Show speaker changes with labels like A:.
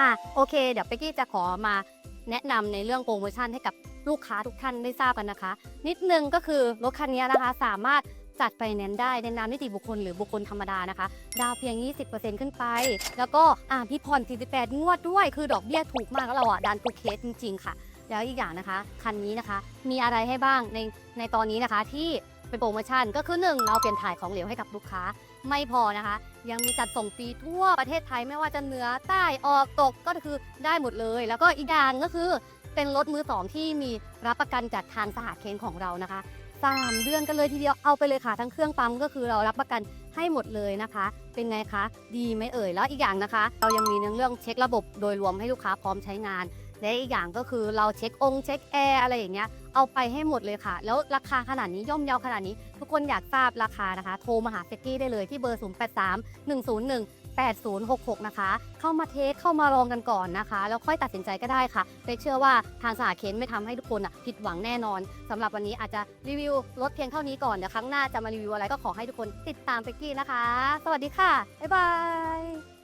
A: อะโอเค เดี๋ยวเป๊กกี้จะขอมาแนะนำในเรื่องโปรโมชั่นให้กับลูกค้าทุกท่านได้ทราบกันนะคะ นิดนึงก็คือรถคันนี้นะคะสามารถจัดไฟแนนซ์ได้ในนามนิติบุคคลหรือบุคคลธรรมดานะคะ ดาวเพียง 20%ขึ้นไป แล้วก็อ่าพี่ผ่อน 48 งวดด้วย คือดอกเบี้ยถูกมากแล้วเราอะดันทุกเคสจริง ๆ ค่ะ แล้วอีกอย่างนะคะ คันนี้นะคะ มีอะไรให้บ้างในในตอนนี้นะคะที่ เป็นโปรโมชั่นก็คือ 1 เราเปลี่ยนถ่ายของเหลวให้กับลูกค้าไม่พอนะคะ ยังมีจัดส่งฟรีทั่วประเทศไทยไม่ว่าจะเหนือใต้ออกตกก็คือได้หมดเลย แล้วก็อีกอย่างก็คือเป็นรถมือสองที่มีรับประกันจากทางสหเคนของเรานะคะสามเดือนกันเลยทีเดียวเอาไปเลยค่ะทั้งเครื่องปั๊มก็คือเรารับประกัน ให้หมดเลยนะคะ เป็นไงคะ ดีไหมเอ่ยแล้วอีกอย่างนะคะ เรายังมีเรื่องเช็คระบบโดยรวมให้ลูกค้าพร้อมใช้งาน และอีกอย่างก็คือเราเช็คองค์เช็คแอร์อะไรอย่างเงี้ยเอาไปให้หมดเลยค่ะ แล้วราคาขนาดนี้ย่อมเยาขนาดนี้ ทุกคนอยากทราบราคานะคะ โทรมาหาเฟกกี้ได้เลยที่เบอร์ 083 101 8066 นะคะ เข้ามาเทสเข้ามาลองกันก่อนนะคะ แล้วค่อยตัดสินใจก็ได้ค่ะเฟกเชื่อว่าทางสาเคนไม่ทำให้ทุกคนอะผิดหวังแน่นอนสำหรับวันนี้อาจจะรีวิวรถเพียงเท่านี้ก่อนเดี๋ยวครั้งหน้าจะมารีวิวอะไรก็ขอให้ทุกคนติดตามเฟกกี้นะคะ สวัสดีค่ะ บ๊ายบาย